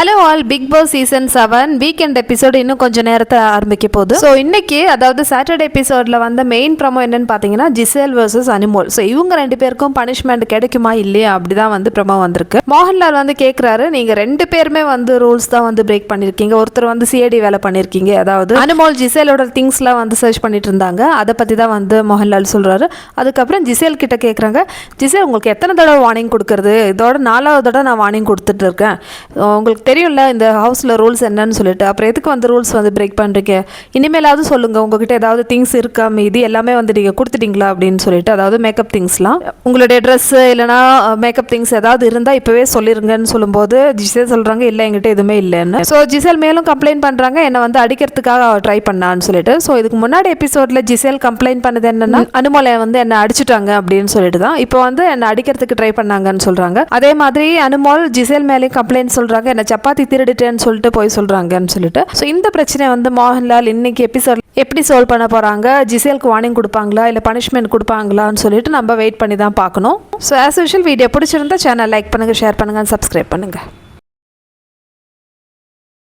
Hello all big boss season seven weekend episode இன்னும் கொஞ்சம் நேரத்தை ஆரம்பிக்க போகுது. ஸோ இன்னைக்கு அதாவது சாட்டர்டே எபிசோடில் வந்த மெயின் ப்ரமோ என்னன்னு பார்த்தீங்கன்னா ஜிசேல் வர்சஸ் அனிமோல் ஸோ இவங்க ரெண்டு பேருக்கும் பனிஷ்மெண்ட் கிடைக்குமா இல்லையா அப்படி தான் வந்து ப்ரமோ வந்திருக்கு. மோகன்லால் வந்து கேட்குறாரு நீங்கள் ரெண்டு பேருமே வந்து ரூல்ஸ் தான் வந்து பிரேக் பண்ணியிருக்கீங்க ஒருத்தர் வந்து சிஐடி வேலை பண்ணியிருக்கீங்க அதாவது அனிமோல் ஜிசேலோட திங்ஸ்லாம் வந்து சர்ச் பண்ணிட்டு இருந்தாங்க. அதை பற்றி தான் வந்து மோகன்லால் சொல்கிறாரு அதுக்கப்புறம் ஜிசேல் கிட்ட கேட்குறாங்க ஜிசேல் உங்களுக்கு எத்தனை தடவை வார்னிங் கொடுக்குறது? இதோட நாலாவது தடவை நான் வார்னிங் கொடுத்துட்டு இருக்கேன். உங்களுக்கு தெரியும்ல இந்த ஹவுஸில் ரூல்ஸ் என்னன்னு சொல்லிட்டு. அப்புறம் எதுக்கு வந்து ரூல்ஸ் வந்து பிரேக் பண்ணுறீங்க இனிமேலாவது சொல்லுங்கள் உங்ககிட்ட ஏதாவது திங்ஸ் இருக்கா மீதி எல்லாமே வந்து நீங்கள் கொடுத்துட்டீங்களா அப்படின்னு சொல்லிட்டு அதாவது மேக்கப் திங்ஸ்லாம் உங்களுடைய ட்ரெஸ்ஸு இல்லைனா மேக்கப் திங்ஸ் ஏதாவது இருந்தால் இப்போவே சொல்லிருங்கன்னு சொல்லும்போது ஜிசேல் சொல்கிறாங்க இல்லை என்கிட்ட எதுவுமே இல்லைன்னு. ஸோ ஜிசேல் மேலும் கம்ப்ளைண்ட் பண்ணுறாங்க என்னை வந்து அடிக்கிறதுக்காக ட்ரை பண்ணான்னு சொல்லிட்டு. ஸோ இதுக்கு முன்னாடி எபிசோடில் ஜிசேல் கம்ப்ளைண்ட் பண்ணது என்னன்னா அனுமலை வந்து என்னை அடிச்சிட்டாங்க அப்படின்னு சொல்லிட்டு தான். இப்போ வந்து என்னை அடிக்கிறதுக்கு ட்ரை பண்ணாங்கன்னு சொல்கிறாங்க அதே மாதிரி அனுமோல் ஜிசேல் மேலேயும் கம்ப்ளைண்ட் சொல்கிறாங்க என்ன சப்பாத்தி திருடிட்டேன்னு சொல்லிட்டு போய் சொல்கிறாங்கன்னு சொல்லிட்டு. ஸோ இந்த பிரச்சனை வந்து மோகன்லால் இன்னைக்கு எபிசோட் எப்படி சால்வ் பண்ண போகிறாங்க ஜிசேலுக்கு வார்னிங் கொடுப்பாங்களா? இல்லை பனிஷ்மெண்ட் கொடுப்பாங்களான்னு சொல்லிட்டு நம்ம வெயிட் பண்ணி தான் பார்க்கணும். ஸோ ஆஸ் யூஷுவல் வீடியோ பிடிச்சிருந்தா சேனல் லைக் பண்ணுங்கள் ஷேர் பண்ணுங்கள் சப்ஸ்கிரைப் பண்ணுங்கள்